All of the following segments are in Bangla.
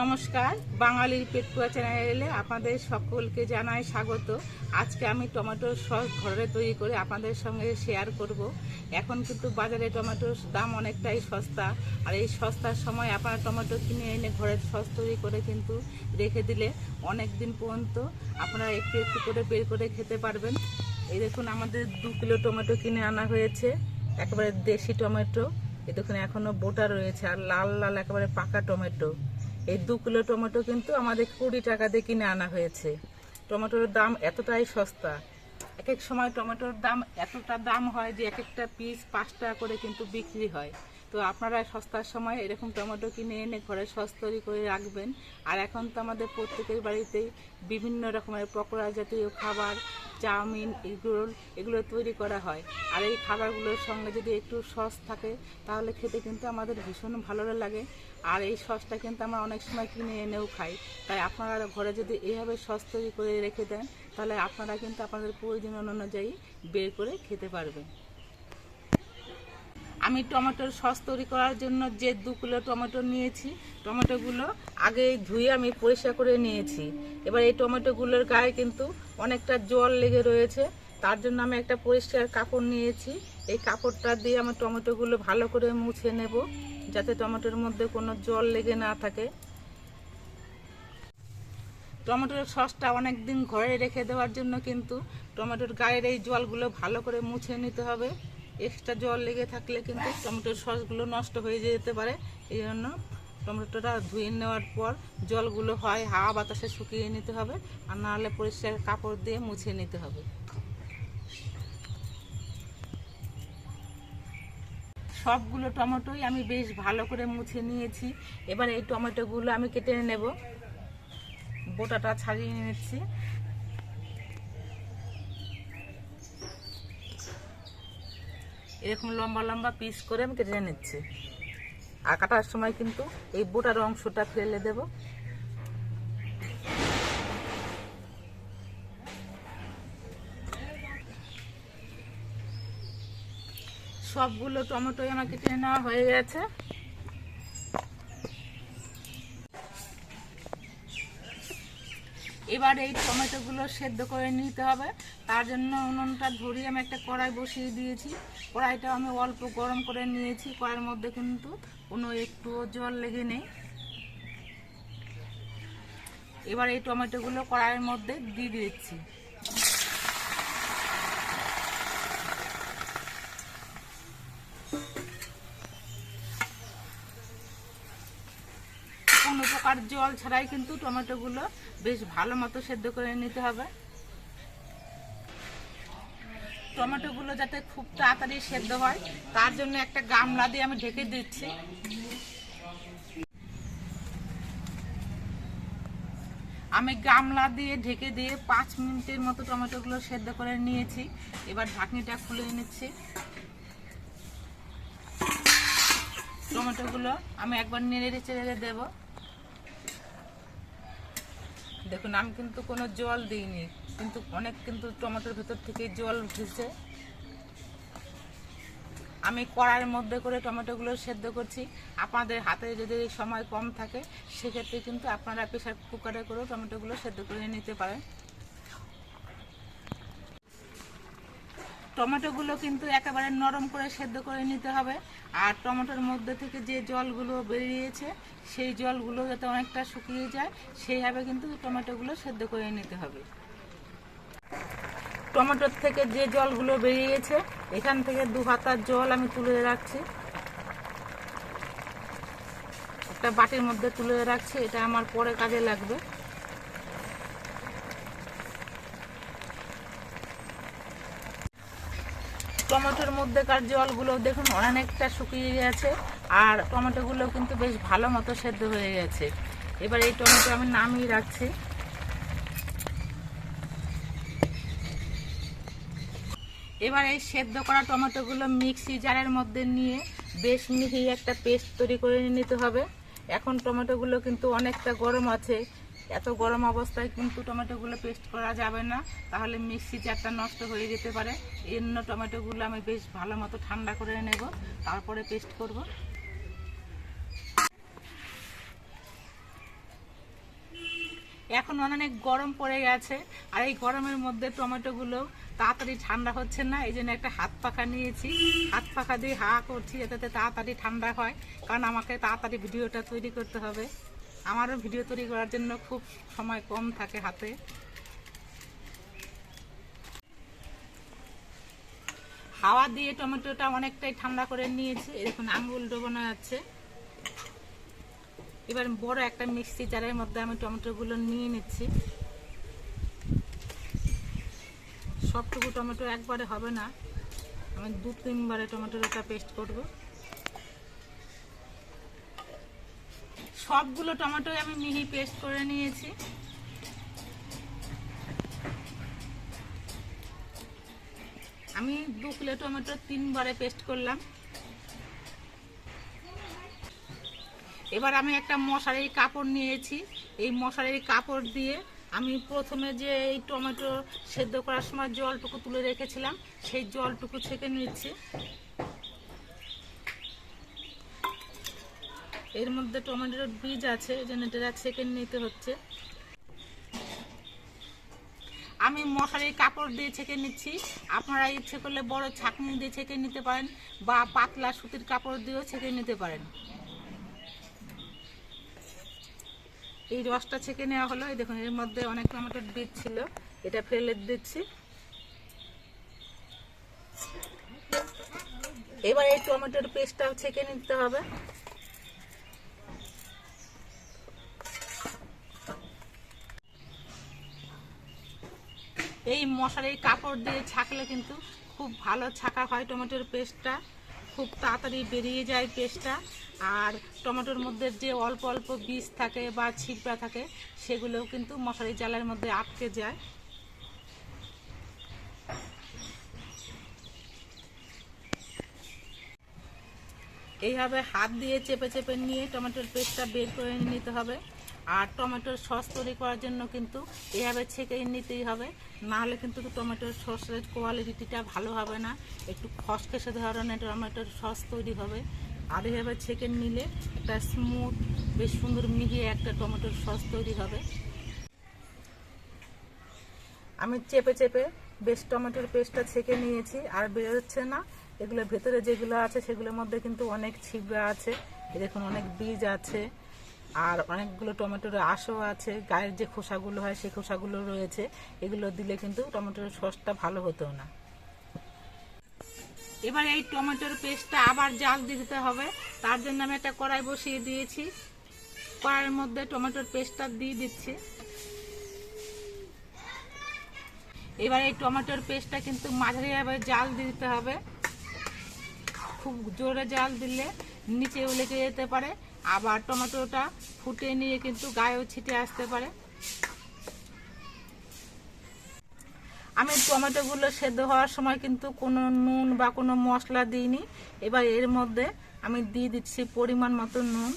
নমস্কার, বাঙালির পেটুয়া চ্যানেলে আপনাদের সকলকে জানাই স্বাগত। আজকে আমি টমেটোর সস ঘরে তৈরি করে আপনাদের সঙ্গে শেয়ার করব। এখন কিন্তু বাজারে টমেটোর দাম অনেকটাই সস্তা। আর এই সস্তার সময় আপনারা টমেটো কিনে এনে ঘরের সস তৈরি করে কিন্তু রেখে দিলে অনেক দিন পর্যন্ত আপনারা একটু একটু করে বের করে খেতে পারবেন। এই দেখুন, আমাদের দু কিলো টমেটো কিনে আনা হয়েছে, একেবারে দেশি টমেটো। এ দেখুন, এখনও বোটা রয়েছে, আর লাল লাল, একেবারে পাকা টমেটো। এই দু কিলো টমেটো কিন্তু আমাদের কুড়ি টাকা দিয়ে কিনে আনা হয়েছে। টমেটোর দাম এতটাই সস্তা। এক এক সময় টমেটোর দাম এতটা দাম হয় যে এক একটা পিস পাঁচ টাকা করে কিন্তু বিক্রি হয়। তো আপনারা সস্তার সময় এরকম টমেটো কিনে এনে ঘরে সস তৈরি করে রাখবেন। আর এখন তো আমাদের প্রত্যেকের বাড়িতেই বিভিন্ন রকমের পকোড়া জাতীয় খাবার, চাউমিন, এগরোল এগুলো তৈরি করা হয়। আর এই খাবারগুলোর সঙ্গে যদি একটু সস থাকে, তাহলে খেতে কিন্তু আমাদের ভীষণ ভালো লাগে। আর এই সসটা কিন্তু আমরা অনেক সময় কিনে এনেও খাই। তাই আপনারা ঘরে যদি এইভাবে সস তৈরি করে রেখে দেন, তাহলে আপনারা কিন্তু আপনাদের প্রয়োজন অনুযায়ী বের করে খেতে পারবেন। আমি টমেটোর সস তৈরি করার জন্য যে দু কিলো টমেটো নিয়েছি, টমেটোগুলো আগে ধুয়ে আমি পরিষ্কার করে নিয়েছি। এবার এই টমেটোগুলোর গায়ে কিন্তু অনেকটা জল লেগে রয়েছে, তার জন্য আমি একটা পরিষ্কার কাপড় নিয়েছি। এই কাপড়টা দিয়ে আমার টমেটোগুলো ভালো করে মুছে নেব, যাতে টমেটোর মধ্যে কোনো জল লেগে না থাকে। টমেটোর সসটা অনেক দিন ঘরে রেখে দেওয়ার জন্য কিন্তু টমেটোর গায়ের এই জলগুলো ভালো করে মুছে নিতে হবে। এক্সট্রা জল লেগে থাকলে কিন্তু টমেটোর সসগুলো নষ্ট হয়ে যেতে পারে। এই জন্য টমেটোটা ধুয়ে নেওয়ার পর জলগুলো হয়, হাওয়া বাতাসে শুকিয়ে নিতে হবে আর নাহলে পরিষ্কার কাপড় দিয়ে মুছে নিতে হবে। সবগুলো টমেটোই আমি বেশ ভালো করে মুছে নিয়েছি। এবার এই টমেটোগুলো আমি কেটে নেব। বোটাটা ছাড়িয়ে নিচ্ছি। এরকম লম্বা লম্বা পিস করে আমি কেটে নিচ্ছি। আর কাটার সময় কিন্তু এই বোটার অংশটা ফেলে দেব। সবগুলো টমেটোই আমার কেটে নেওয়া হয়ে গেছে। এবার এই টমেটোগুলো সেদ্ধ করে নিতে হবে। তার জন্য উনুনটা ধরিয়ে আমি একটা কড়াই বসিয়ে দিয়েছি। কড়াইটা আমি অল্প গরম করে নিয়েছি। কড়াইয়ের মধ্যে কিন্তু কোনো একটুও জল লেগে নেই। এবার এই টমেটোগুলো কড়াইয়ের মধ্যে দিয়ে দিচ্ছি কোনো প্রকার জল ছাড়াই কিন্তু টমেটোগুলো বেশ ভালো মতো সেদ্ধ করে নিতে হবে। টমেটোগুলো যাতে খুব তাড়াতাড়ি সেদ্ধ হয়, তার জন্য একটা গামলা দিয়ে আমি ঢেকে দিচ্ছি। আমি গামলা দিয়ে ঢেকে দিয়ে পাঁচ মিনিটের মতো টমেটোগুলো সেদ্ধ করে নিয়েছি। এবার ঢাকনিটা খুলে নিচ্ছি। টমেটোগুলো আমি একবার নেড়ে চেড়ে দেবো। দেখুন, আমি কিন্তু কোনো জল দিইনি, কিন্তু অনেক কিন্তু টমেটোর ভেতর থেকে জল উঠেছে। আমি কড়াইয়ের মধ্যে করে টমেটোগুলো সেদ্ধ করছি। আপনাদের হাতে যদি সময় কম থাকে, সেক্ষেত্রে কিন্তু আপনারা প্রেশার কুকারে করেও টমেটোগুলো সেদ্ধ করে নিতে পারেন। টমেটোগুলো কিন্তু একেবারে নরম করে সেদ্ধ করে নিতে হবে। আর টমেটোর মধ্যে থেকে যে জলগুলো বেরিয়েছে, সেই জলগুলো যাতে অনেকটা শুকিয়ে যায়, সেইভাবে কিন্তু টমেটোগুলো সেদ্ধ করে নিতে হবে। টমেটোর থেকে যে জলগুলো বেরিয়েছে, এখান থেকে দু হাতার জল আমি তুলে রাখছি। একটা বাটির মধ্যে তুলে রাখছি, এটা আমার পরে কাজে লাগবে। টমেটোর মধ্যেকার জলগুলো দেখুন, অনেকটা শুকিয়ে গেছে আর টমেটোগুলো কিন্তু বেশ ভালো মতো সেদ্ধ হয়ে গেছে। এবার এই টমেটো আমি নামিয়ে রাখছি। এবার এই সেদ্ধ করা টমেটোগুলো মিক্সি জারের মধ্যে নিয়ে বেশ মিহি একটা পেস্ট তৈরি করে নিতে হবে। এখন টমেটোগুলো কিন্তু অনেকটা গরম আছে। এত গরম অবস্থায় কিন্তু টমেটোগুলো পেস্ট করা যাবে না। তাহলে মিক্সি জারটা নষ্ট হয়ে যেতে পারে। এই জন্য টমেটোগুলো আমি বেশ ভালো মতো ঠান্ডা করে নেব। তারপরে পেস্ট করব। এখন অনেক গরম পড়ে গেছে। আর এই গরমের মধ্যে টমেটোগুলো তাড়াতাড়ি ঠান্ডা হচ্ছে না। এই জন্য একটা হাত পাখা নিয়েছি। হাত পাখা দিয়ে হা করছি যাতে তাড়াতাড়ি ঠান্ডা হয়। কারণ আমাকে তাড়াতাড়ি ভিডিওটা তৈরি করতে হবে। আমারও ভিডিও তৈরি করার জন্য খুব সময় কম থাকে হাতে। হাওয়া দিয়ে টমেটোটা অনেকটাই ঠান্ডা করে নিয়েছি। এরকম আঙ্গুল ডোবানো যাচ্ছে এবার বড় একটা মিক্সি জারের মধ্যে আমি টমেটোগুলো নিয়ে নিচ্ছি। সবটুকু টমেটো একবারে হবে না। আমি দু তিনবারে টমেটোটা পেস্ট করব। সবগুলো টমেটোই আমি মিহি পেস্ট করে নিয়েছি। আমি দু কিলো টমেটো তিনবারে পেস্ট করলাম। এবার আমি একটা মশারির কাপড় নিয়েছি। এই মশারির কাপড় দিয়ে আমি প্রথমে যে এই টমেটো সেদ্ধ করার সময় জলটুকু তুলে রেখেছিলাম, সেই জলটুকু ছেঁকে নিচ্ছি। এর মধ্যে টমেটোর বীজ আছে, এই জন্য এটা সেকেন্ড নিতে হচ্ছে। আমি মশারির কাপড় দিয়ে ছেঁকে নিচ্ছি। আপনারা ইচ্ছে করলে বড় ছাঁকনি দিয়ে ছেঁকে নিতে পারেন বা পাতলা সুতির কাপড় দিয়েও ছেঁকে নিতে পারেন। এই রসটা ছেঁকে নেওয়া হলো। এই দেখুন, এর মধ্যে অনেক টমেটোর বীজ ছিল। এটা ফেলে দিচ্ছি। এবার এই টমেটোর পেস্টটাও ছেঁকে নিতে হবে। এই মশারির কাপড় দিয়ে ছাকলে কিন্তু খুব ভালো ছাকা হয় টমেটোর পেস্টটা। খুব তাড়াতাড়ি বেরিয়ে যায় পেস্টটা। আর টমেটোর মধ্যে যে অল্প অল্প বীজ থাকে বা ছিপড়া থাকে, সেগুলোও কিন্তু মশারি জালের মধ্যে আটকে যায়। এইভাবে হাত দিয়ে চেপে চেপে নিয়ে টমেটোর পেস্টটা বের করে নিতে হবে। আর টমেটোর সস তৈরি করার জন্য কিন্তু এভাবে ছেঁকে নিতেই হবে। নাহলে কিন্তু টমেটোর সসের কোয়ালিটিটা ভালো হবে না। একটু খসখসে ধরনের টমেটোর সস তৈরি হবে। আর এভাবে ছেঁকে নিলে একটা স্মুথ বেশ সুন্দর মিহিয়ে একটা টমেটোর সস তৈরি হবে। আমি চেপে চেপে বেশ টমেটোর পেস্টটা ছেঁকে নিয়েছি। আর বেরোচ্ছে না। এগুলো ভেতরে যেগুলো আছে সেগুলোর মধ্যে কিন্তু অনেক ছিবড়া আছে। দেখুন, অনেক বীজ আছে। আর অনেকগুলো টমেটোর আঁশও আছে। গায়ের যে খোসাগুলো হয়, সেই খোসাগুলো রয়েছে। এগুলো দিলে কিন্তু টমেটোর সসটা ভালো হতো না। এবার এই টমেটোর পেস্টটা আবার জাল দিতে হবে। তার জন্য আমি একটা কড়াই বসিয়ে দিয়েছি। কড়াইয়ের মধ্যে টমেটোর পেস্টটা দিয়ে দিচ্ছি। এবার এই টমেটোর পেস্টটা কিন্তু মাঝারিভাবে জাল দিতে হবে। খুব জোরে জাল দিলে নিচেও লেগে যেতে পারে। আবার টমেটোটা ফুটে নিয়ে কিন্তু গায়েও ছিটে আসতে পারে। আমি টমেটোগুলো সেদ্ধ হওয়ার সময় কিন্তু কোনো নুন বা কোনো মশলা দিইনি। এবার এর মধ্যে আমি দিয়ে দিচ্ছি পরিমাণ মতো নুন।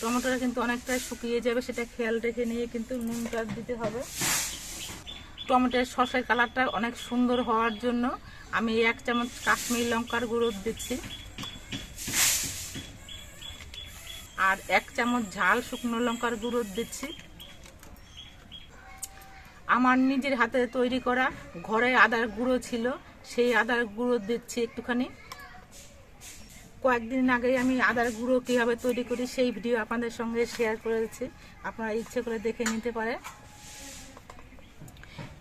টমেটোটা কিন্তু অনেকটাই শুকিয়ে যাবে, সেটা খেয়াল রেখে নিয়ে কিন্তু নুনটা দিতে হবে। টমেটোর সসের কালারটা অনেক সুন্দর হওয়ার জন্য আমি এক চামচ কাশ্মীর লঙ্কার গুঁড়ো দিচ্ছি। আর এক চামচ ঝাল শুকনো লঙ্কার গুঁড়ো দিচ্ছি। আমার নিজের হাতে তৈরি করা ঘরে আদার গুঁড়ো ছিল, সেই আদার গুঁড়ো দিচ্ছি একটুখানি। কয়েকদিন আগে আমি আদার গুঁড়ো কীভাবে তৈরি করি সেই ভিডিও আপনাদের সঙ্গে শেয়ার করেছি। আপনারা ইচ্ছে করে দেখে নিতে পারে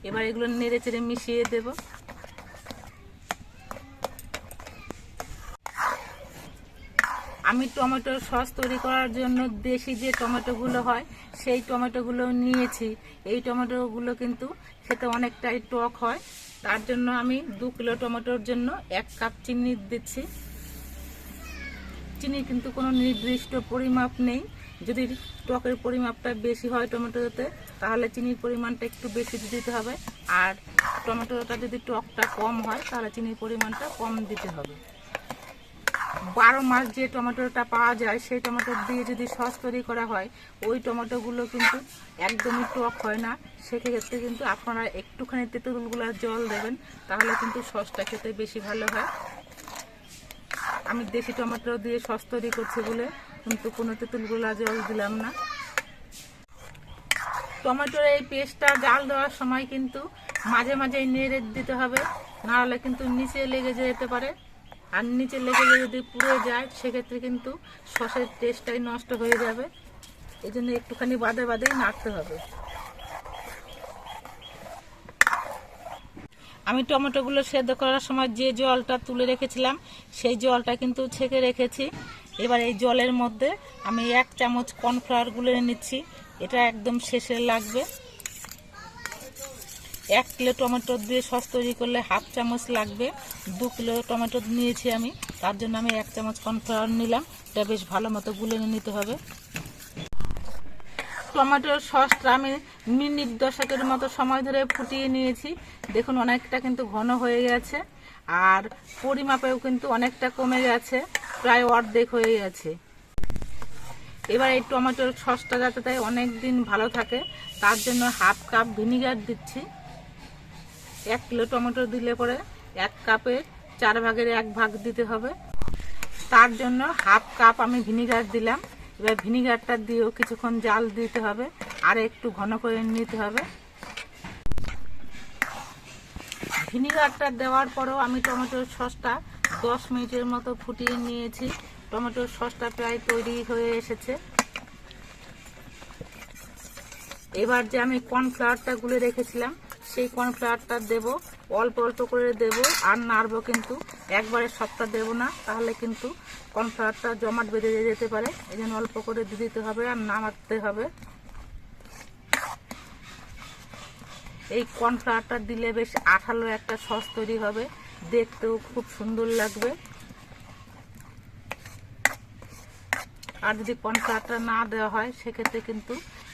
এবার এগুলো নেড়ে চেড়ে মিশিয়ে দেবো। আমি টমেটোর সস তৈরি করার জন্য দেশি যে টমেটোগুলো হয়, সেই টমেটোগুলো নিয়েছি। এই টমেটোগুলো কিন্তু খেতে অনেকটাই টক হয়। তার জন্য আমি দু কিলো টমেটোর জন্য এক কাপ চিনি দিচ্ছি। চিনি কিন্তু কোনো নির্দিষ্ট পরিমাপ নেই। যদি টকের পরিমাপটা বেশি হয় টমেটোতে, তাহলে চিনির পরিমাণটা একটু বেশি দিতে হবে। আর টমেটোটা যদি টকটা কম হয়, তাহলে চিনির পরিমাণটা কম দিতে হবে। বারো মাস যে টমেটোটা পাওয়া যায়, সেই টমেটো দিয়ে যদি সস তৈরি করা হয়, ওই টমেটোগুলো কিন্তু একদমই টক হয় না। সেক্ষেত্রে কিন্তু আপনারা একটুখানি তেঁতুলগুলো জল দেবেন, তাহলে কিন্তু সসটা খেতে বেশি ভালো হয়। আমি দেশি টমেটো দিয়ে সস তৈরি করছি বলে কিন্তু কোনো তেঁতুলগুলা জল দিলাম না। টমেটোর এই পেস্টটা জাল দেওয়ার সময় কিন্তু মাঝে মাঝে নেড়ে দিতে হবে, নাহলে কিন্তু নিচে লেগে যেতে পারে। আর নিচে লেগে যদি পুড়ে যায়, সেক্ষেত্রে কিন্তু সসের টেস্টটাই নষ্ট হয়ে যাবে। এই জন্য একটুখানি বাদে বাদেই নাড়তে হবে। আমি টমেটোগুলো সেদ্ধ করার সময় যে জলটা তুলে রেখেছিলাম, সেই জলটা কিন্তু ছেঁকে রেখেছি। এবার এই জলের মধ্যে আমি এক চামচ কর্নফ্লাওয়ার গুলে নিচ্ছি। এটা একদম শেষে লাগবে। এক কিলো টমেটো দিয়ে সস তৈরি করলে হাফ চামচ লাগবে। দু কিলো টমেটো নিয়েছি আমি। তার জন্য আমি এক চামচ কর্নফ্লাওয়ার নিলাম। এটা বেশ ভালো মতো গুলে নিতে হবে। টমেটোর সসটা আমি মিনিট দশকের মতো সময় ধরে ফুটিয়ে নিয়েছি। দেখুন, অনেকটা কিন্তু ঘন হয়ে গেছে। আর পরিমাপেও কিন্তু অনেকটা কমে গেছে। প্রায় অর্ধেক হয়ে গেছে। এবার এই টমেটোর সসটা যাতে তাই অনেক দিন ভালো থাকে, তার জন্য হাফ কাপ ভিনিগার দিচ্ছি। এক কিলো টমেটো দিলে পরে এক কাপে চার ভাগের এক ভাগ দিতে হবে। তার জন্য হাফ কাপ আমি ভিনিগার দিলাম। এবার ভিনিগারটা দিয়েও কিছুক্ষণ জাল দিতে হবে। আর একটু ঘন করে নিতে হবে। ভিনিগারটা দেওয়ার পরেও আমি টমেটোর সসটা দশ মিনিটের মতো ফুটিয়ে নিয়েছি। টমেটোর সসটা প্রায় তৈরি হয়ে এসেছে। এবার যে আমি কর্নফ্লাওয়ারটা গুলে রেখেছিলাম সেই কর্নফ্লাওয়ারটা দেব। অল্প অল্প করে দেব। আর নাড়বো কিন্তু একবারে সবটা দেব না, তাহলে কিন্তু কর্নফ্লাওয়ারটা জমাট বেঁধে যেতে পারে। এই জন্য অল্প করে দিতে হবে আর নামাতে হবে। এই কর্নফ্লাওয়ারটা দিলে বেশ আঠালো একটা সস তৈরি হবে। দেখতেও খুব সুন্দর লাগবে। আর যদি কর্নফ্লাওয়ারটা না দেওয়া হয়, সেক্ষেত্রে কিন্তু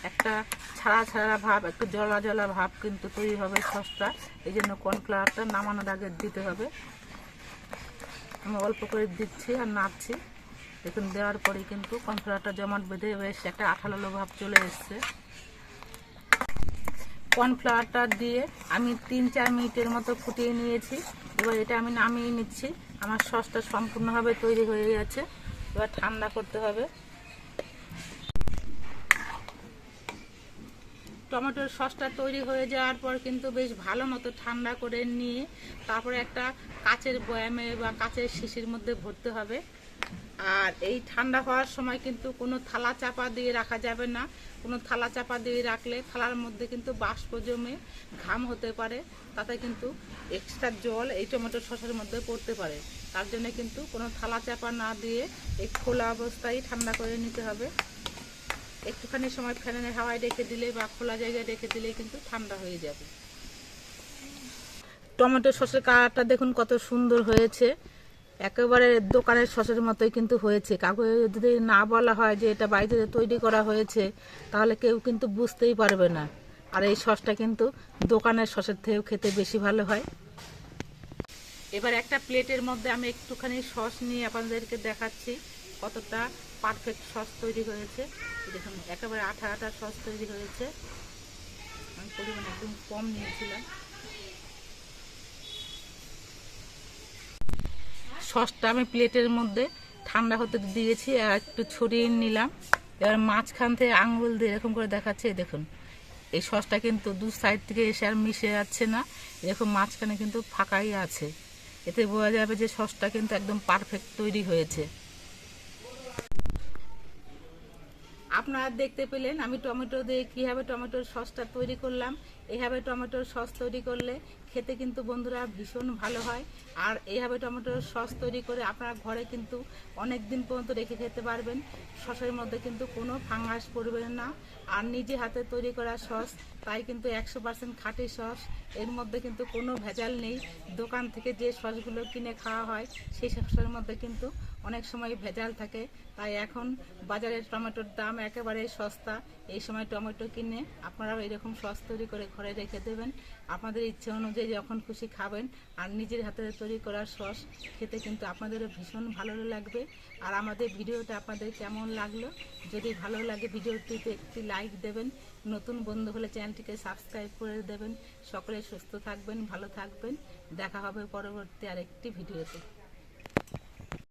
একটা ছাড়া ছাড়া ভাব, একটু জলা জলা ভাব কিন্তু তৈরি হবে সসটা এই জন্য কর্নফ্লাওয়ারটা নামানোর আগে দিতে হবে। আমি অল্প করে দিচ্ছি আর নাড়ছি। দেখুন, দেওয়ার পরে কিন্তু কর্নফ্লাওয়ারটা জমাট বেঁধে বেশ একটা আঠালো ভাব চলে এসছে। কর্নফ্লাওয়ারটা দিয়ে আমি তিন চার মিনিটের মতো ফুটিয়ে নিয়েছি। এবার এটা আমি নামিয়ে নিচ্ছি। আমার সসটা সম্পূর্ণভাবে তৈরি হয়ে গেছে। এবার ঠান্ডা করতে হবে। টমেটোর সসটা তৈরি হয়ে যাওয়ার পর কিন্তু বেশ ভালো মতো ঠান্ডা করে নিয়ে তারপরে একটা কাচের বয়ামে বা কাচের শিশির মধ্যে ভরতে হবে। আর এই ঠান্ডা হওয়ার সময় কিন্তু কোনো থালা চাপা দিয়ে রাখা যাবে না। কোনো থালা চাপা দিয়ে রাখলে থালার মধ্যে কিন্তু বাষ্প জমে ঘাম হতে পারে। তাতে কিন্তু এক্সট্রা জল এই টমেটো সসের মধ্যে পড়তে পারে। তার জন্য কিন্তু কোনো থালা চাপা না দিয়ে এই খোলা অবস্থায় ঠান্ডা করে নিতে হবে। একটুখানি সময় ফ্যানের হাওয়ায় রেখে দিলে বা খোলা জায়গায় রেখে দিলে কিন্তু ঠান্ডা হয়ে যাবে। টমেটো সসের কালারটা দেখুন কত সুন্দর হয়েছে। একেবারে দোকানের সসের মতোই কিন্তু হয়েছে। কাউকে যদি না বলা হয় যে এটা বাড়িতে তৈরি করা হয়েছে, তাহলে কেউ কিন্তু বুঝতেই পারবে না। আর এই সসটা কিন্তু দোকানের সসের থেকেও খেতে বেশি ভালো হয়। এবার একটা প্লেটের মধ্যে আমি একটুখানি সস নিয়ে আপনাদেরকে দেখাচ্ছি কতটা পারফেক্ট সস তৈরি হয়েছে। দেখুন, একেবারে আঠা আঠা সস তৈরি হয়েছে। আমি পরিমাণ একদম কম নিয়েছিলাম। সসটা আমি প্লেটের মধ্যে ঠান্ডা হতে দিয়েছি আর একটু ছড়িয়ে নিলাম। এবার মাঝখান থেকে আঙুল দিয়ে এরকম করে দেখাচ্ছে দেখুন। এই সসটা কিন্তু দু সাইড থেকে এসে আর মিশে যাচ্ছে না। এরকম মাঝখানে কিন্তু ফাঁকাই আছে। এতে বোঝা যাবে যে সসটা কিন্তু একদম পারফেক্ট তৈরি হয়েছে। আপনারা দেখতে পেলেন, আমি টমেটো দিয়ে কীভাবে টমেটোর সসটা তৈরি করলাম এইভাবে টমেটোর সস তৈরি করলে খেতে কিন্তু বন্ধুরা ভীষণ ভালো হয়। আর এইভাবে টমেটোর সস তৈরি করে আপনারা ঘরে কিন্তু অনেক দিন পর্যন্ত রেখে খেতে পারবেন। সসের মধ্যে কিন্তু কোনো ফাঙ্গাস পড়বে না। আর নিজে হাতে তৈরি করা সস, তাই কিন্তু একশো পার্সেন্ট খাঁটি সস, এর মধ্যে কিন্তু কোনো ভেজাল নেই। দোকান থেকে যে সসগুলো কিনে খাওয়া হয়, সেই সসের মধ্যে কিন্তু অনেক সময় ভেজাল থাকে, তাই এখন বাজারের টমেটোর দাম একেবারে সস্তা। এই সময় টমেটো কিনে আপনারাও এরকম সস তৈরি করে ঘরে রেখে দেবেন। আপনাদের ইচ্ছে অনুযায়ী যখন খুশি খাবেন, আর নিজের হাতে তৈরি করা সস খেতে কিন্তু আপনাদেরও ভীষণ ভালো লাগবে। আর আমাদের ভিডিওটা আপনাদের কেমন লাগল? যদি ভালো লাগে ভিডিওটিতে একটি লাইক দেবেন, নতুন বন্ধু হলে চ্যানেলটিকে সাবস্ক্রাইব করে দেবেন। সকলে সুস্থ থাকবেন, ভালো থাকবেন। দেখা হবে পরবর্তী আরেকটি ভিডিওতে।